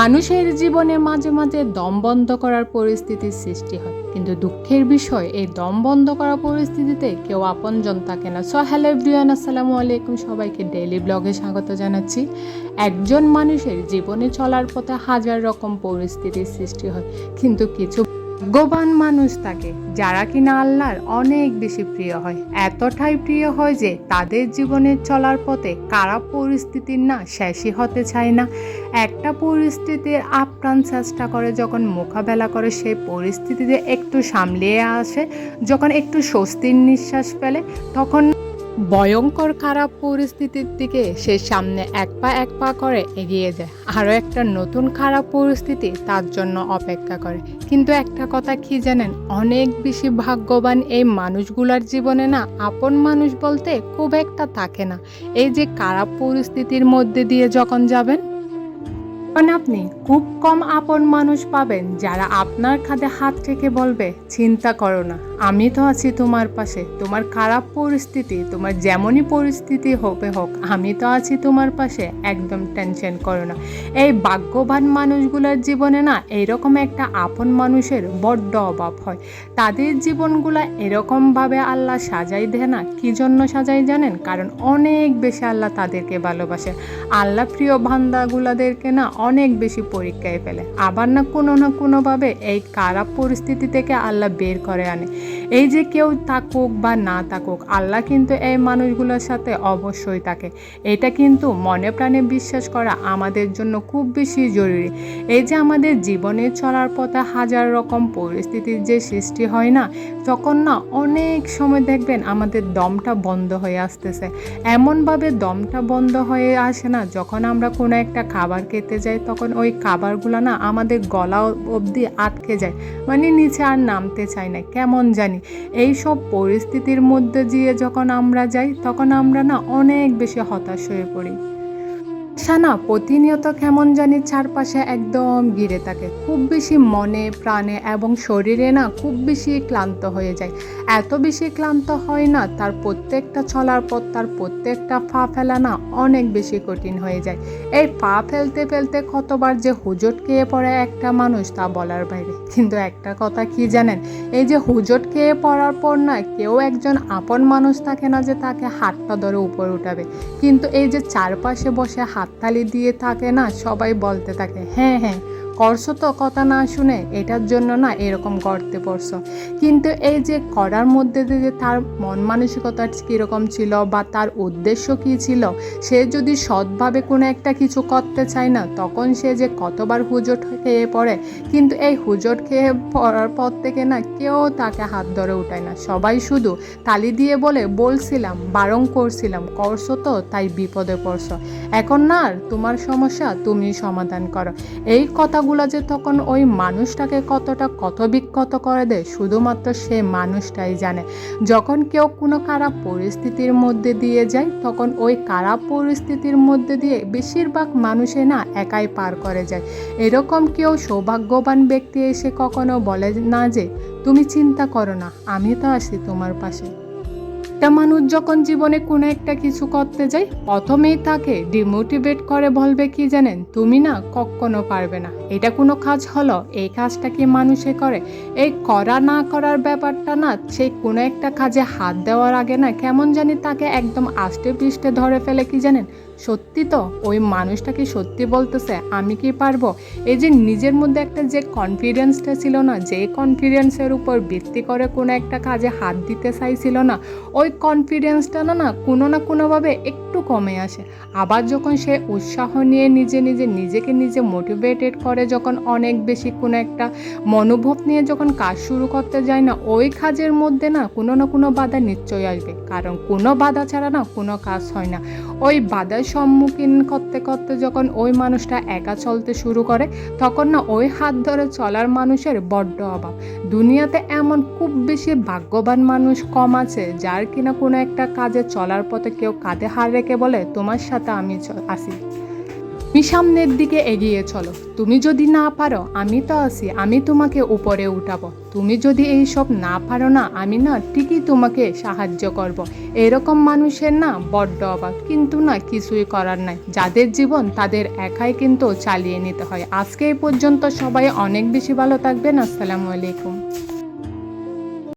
মানুষের জীবনে মাঝে মাঝে দম বন্ধ করার পরিস্থিতির সৃষ্টি হয়। কিন্তু দুঃখের বিষয়, এই দম বন্ধ করা পরিস্থিতিতে কেউ আপনজন থাকে না। সো, হ্যালো এভরিওয়ান, আসসালামু আলাইকুম। সবাইকে ডেইলি ব্লগে স্বাগত জানাচ্ছি। একজন মানুষের জীবনে চলার পথে হাজার রকম পরিস্থিতির সৃষ্টি হয়। কিন্তু কিছু ভাগ্যবান মানুষ থাকে যারা কিনা আল্লাহর অনেক বেশি প্রিয় হয়। এতটাই প্রিয় হয় যে তাদের জীবনের চলার পথে খারাপ পরিস্থিতির না শেষই হতে চায় না। একটা পরিস্থিতির আপ্রাণ চেষ্টা করে যখন মোকাবেলা করে, সেই পরিস্থিতিতে একটু সামলিয়ে আসে, যখন একটু স্বস্তির নিঃশ্বাস ফেলে, তখন ভয়ঙ্কর খারাপ পরিস্থিতির দিকে সে সামনে এক পা এক পা করে এগিয়ে যায়। আরও একটা নতুন খারাপ পরিস্থিতি তার জন্য অপেক্ষা করে। কিন্তু একটা কথা কি জানেন? অনেক বেশি ভাগ্যবান এই মানুষগুলার জীবনে না আপন মানুষ বলতে খুব একটা থাকে না। এই যে খারাপ পরিস্থিতির মধ্যে দিয়ে যখন যাবেন তখন আপনি খুব কম আপন মানুষ পাবেন যারা আপনার খাদে হাত রেখে বলবে, চিন্তা করো না, আমি তো আছি তোমার পাশে, তোমার খারাপ পরিস্থিতি, তোমার যেমনই পরিস্থিতি হবে হোক, আমি তো আছি তোমার পাশে, একদম টেনশন করো না। এই ভাগ্যবান মানুষগুলোর জীবনে না এরকম একটা আপন মানুষের বড্ড অভাব হয়। তাদের জীবনগুলা এরকমভাবে আল্লাহ সাজাই দেয় না, কি জন্য সাজাই জানেন? কারণ অনেক বেশি আল্লাহ তাদেরকে ভালোবাসে। আল্লাহ প্রিয় বান্দাগুলাদেরকে না অনেক বেশি পরীক্ষায় ফেলে। আবার না কোনো না কোনোভাবে এই খারাপ পরিস্থিতি থেকে আল্লাহ বের করে আনে। এই যে কেউ থাকুক বা না থাকুক, আল্লাহ কিন্তু এই মানুষগুলোর সাথে অবশ্যই থাকে। এটা কিন্তু মনে প্রাণে বিশ্বাস করা আমাদের জন্য খুব বেশি জরুরি। এই যে আমাদের জীবনে চলার পথে হাজার রকম পরিস্থিতির যে সৃষ্টি হয় না, তখন না অনেক সময় দেখবেন আমাদের দমটা বন্ধ হয়ে আসতেছে। এমনভাবে দমটা বন্ধ হয়ে আসে না, যখন আমরা কোনো একটা খাবার খেতে যাই তখন ওই খাবারগুলো না আমাদের গলা অবধি আটকে যায়। মানে নিচে আর নামতে চায় না, কেমন জানি। এই সব পরিস্থিতির মধ্যে দিয়ে যখন আমরা যাই, তখন আমরা না অনেক বেশি হতাশ হয়ে পড়ি। সানা প্রতিনিয়ত কেমন জানি চারপাশে একদম ঘিরে থাকে। খুব বেশি মনে, প্রাণে এবং শরীরে না খুব বেশি ক্লান্ত হয়ে যায়। এত বেশি ক্লান্ত হয় না, তার প্রত্যেকটা চলার পর তার প্রত্যেকটা পা ফেলা না অনেক বেশি কঠিন হয়ে যায়। এই পা ফেলতে ফেলতে কতবার যে হুজট খেয়ে পড়ে একটা মানুষ তা বলার বাইরে। কিন্তু একটা কথা কি জানেন, এই যে হুজট খেয়ে পড়ার পর না কেউ একজন আপন মানুষ থাকে না যে তাকে হাতটা ধরে উপরে উঠাবে। কিন্তু এই যে চারপাশে বসে হাততালি দিয়ে থাকে না সবাই বলতে থাকে হ্যাঁ হ্যাঁ। করছ তো কথা না শুনে, এটার জন্য না এরকম করতে পড়ছো। কিন্তু এই যে করার মধ্যে যে তার মন মানসিকতা কীরকম ছিল বা তার উদ্দেশ্য কী ছিল, সে যদি সৎভাবে কোনো একটা কিছু করতে চায় না, তখন সে যে কতবার হুজট খেয়ে পড়ে। কিন্তু এই হুজট খেয়ে পড়ার পর থেকে না কেউ তাকে হাত ধরে উঠায় না। সবাই শুধু তালি দিয়ে বলে, বলছিলাম, বারণ করছিলাম, করছ তো, তাই বিপদে পড়ছো। এখন না তোমার সমস্যা, তুমি সমাধান করো। এই কথাগুলো যে তখন ওই মানুষটাকে কতটা কত বিক্ষত করে দেয়, শুধুমাত্র সে মানুষটাই জানে। যখন কেউ কোনো খারাপ পরিস্থিতির মধ্যে দিয়ে যায়, তখন ওই খারাপ পরিস্থিতির মধ্যে দিয়ে বেশিরভাগ মানুষে না একাই পার করে যায়। এরকম কেউ সৌভাগ্যবান ব্যক্তি এসে কখনো বলে না যে, তুমি চিন্তা করো না, আমি তো আছি তোমার পাশে। একটা মানুষ যখন জীবনে কোনো একটা কিছু করতে যায়, প্রথমেই তাকে ডিমোটিভেট করে বলবে কি জানেন? তুমি না কখনো পারবে না। এটা কোনো কাজ হলো? এই কাজটা কি মানুষে করে? এই করা না করার ব্যাপারটা না সেই কোনো একটা কাজে হাত দেওয়ার আগে না কেমন জানি তাকে একদম আষ্টে পৃষ্ঠে ধরে ফেলে কি জানেন? সত্যি তো? ওই মানুষটা কি সত্যি বলতেছে? আমি কি পারব? এই যে নিজের মধ্যে একটা যে কনফিডেন্সটা ছিল না, যে কনফিডেন্সের উপর ভিত্তি করে কোনো একটা কাজে হাত দিতে চাইছিল না, ওই কনফিডেন্সটা না না, কোনো না কোনোভাবে একটু কমে আসে। আবার যখন সে উৎসাহ নিয়ে নিজে নিজে, নিজেকে নিজে মোটিভেটেড করে, যখন অনেক বেশি কোনো একটা মনোভাব নিয়ে যখন কাজ শুরু করতে যায় না, ওই কাজের মধ্যে না কোনো না কোনো বাধা নিশ্চয়ই আসবে। কারণ কোনো বাধা ছাড়া না কোনো কাজ হয় না। ওই বাধার সম্মুখীন করতে করতে যখন ওই মানুষটা একা চলতে শুরু করে, তখন না ওই হাত ধরে চলার মানুষের বড্ড অভাব। দুনিয়াতে এমন খুব বেশি ভাগ্যবান মানুষ কম আছে, যার কিনা কোনো একটা কাজে চলার পথে কেউ কাঁধে হার রেখে বলে, তোমার সাথে আমি আসি। তুমি সামনের দিকে এগিয়ে চলো। তুমি যদি না পারো, আমি তো আছি, আমি তোমাকে উপরে উঠাবো। তুমি যদি এই সব না পারো না, আমি না ঠিকই তোমাকে সাহায্য করব। এরকম মানুষের না বড্ড অভাব কিন্তু না কিছুই করার নাই। যাদের জীবন তাদের একাই কিন্তু চালিয়ে নিতে হয়। আজকে এই পর্যন্ত সবাই অনেক বেশি ভালো থাকবেন। আসসালামু আলাইকুম।